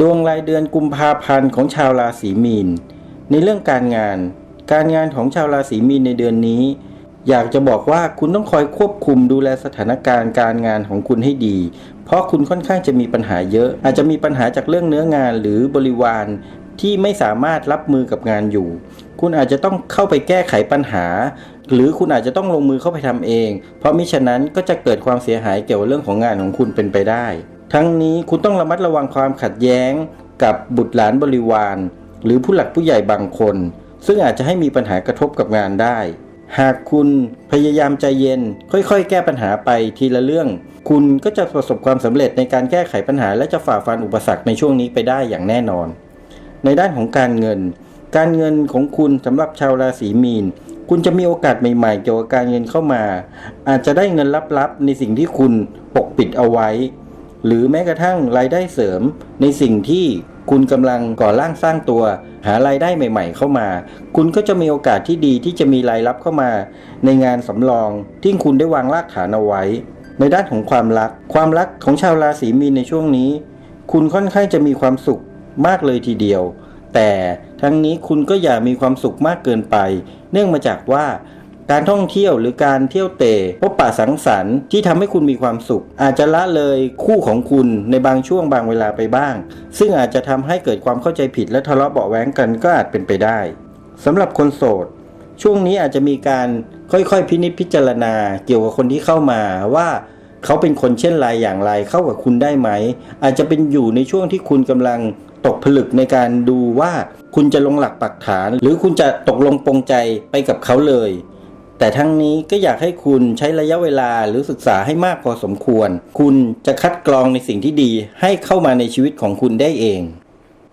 ดวงรายเดือนกุมภาพันธ์ของชาวราศีมีน ในเรื่องการงาน การงานของชาวราศีมีนในเดือนนี้ อยากจะบอกว่าคุณต้องคอยควบคุมดูแลสถานการณ์การงานของคุณให้ดี เพราะคุณค่อนข้างจะมีปัญหาเยอะ อาจจะมีปัญหาจากเรื่องเนื้องานหรือบริวารที่ไม่สามารถรับมือกับงานอยู่ คุณอาจจะต้องเข้าไปแก้ไขปัญหา หรือคุณอาจจะต้องลงมือเข้าไปทำเอง เพราะมิฉะนั้นก็จะเกิดความเสียหายเกี่ยวกับเรื่องของงานของคุณเป็นไปได้ ทั้งนี้คุณต้องระมัดระวังความขัดแย้งกับบุตรหลานบริวาร หรือผู้หลักผู้ใหญ่บางคน ซึ่งอาจจะให้มีปัญหากระทบกับงานได้ หากคุณพยายามใจเย็น ค่อยๆ แก้ปัญหาไปทีละเรื่อง คุณก็จะประสบความสำเร็จในการแก้ไขปัญหาและจะฝ่าฟันอุปสรรคในช่วงนี้ไปได้อย่างแน่นอน ในด้านของการเงิน การเงินของคุณสำหรับชาวราศีมีนคุณจะมีโอกาสใหม่ๆเกี่ยวกับการเงินเข้ามา อาจจะได้เงินลับๆ ในสิ่งที่คุณปกปิดเอาไว้ หรือแม้กระทั่งรายได้เสริม ในสิ่งที่คุณกำลังก่อร่างสร้างตัว หารายได้ใหม่ ๆ เข้ามา คุณก็จะมีโอกาสที่ดีที่จะมีรายรับเข้ามา ในงานสำรองที่คุณได้วางรากฐานเอาไว้ ในด้านของความรัก ความรักของชาวราศีมีนในช่วงนี้ คุณค่อนข้างจะมีความสุขมากเลยทีเดียว แต่ทั้งนี้คุณก็อย่ามีความสุขมากเกินไป เนื่องมาจากว่า การท่องเที่ยวหรือการเที่ยวเตะพบปะสังสรรค์ที่ทำให้คุณมีความสุข อาจจะละเลยคู่ของคุณในบางช่วงบางเวลาไปบ้าง ซึ่งอาจจะทำให้เกิดความเข้าใจผิดและทะเลาะเบาะแว้งกันก็อาจเป็นไปได้สำหรับคนโสด ช่วงนี้อาจจะมีการค่อยๆ พินิจพิจารณา เกี่ยวกับคนที่เข้ามาว่าเขาเป็นคนเช่นไรอย่างไรเข้ากับคุณได้ไหม อาจจะเป็นอยู่ในช่วงที่คุณกำลังตกผลึกในการดูว่าคุณจะลงหลักปักฐาน หรือคุณจะตกลงปรงใจไปกับเขาเลย แต่ทั้งนี้ก็อยากให้คุณใช้ระยะเวลาหรือศึกษาให้มากพอสมควร คุณจะคัดกรองในสิ่งที่ดีให้เข้ามาในชีวิตของคุณได้เอง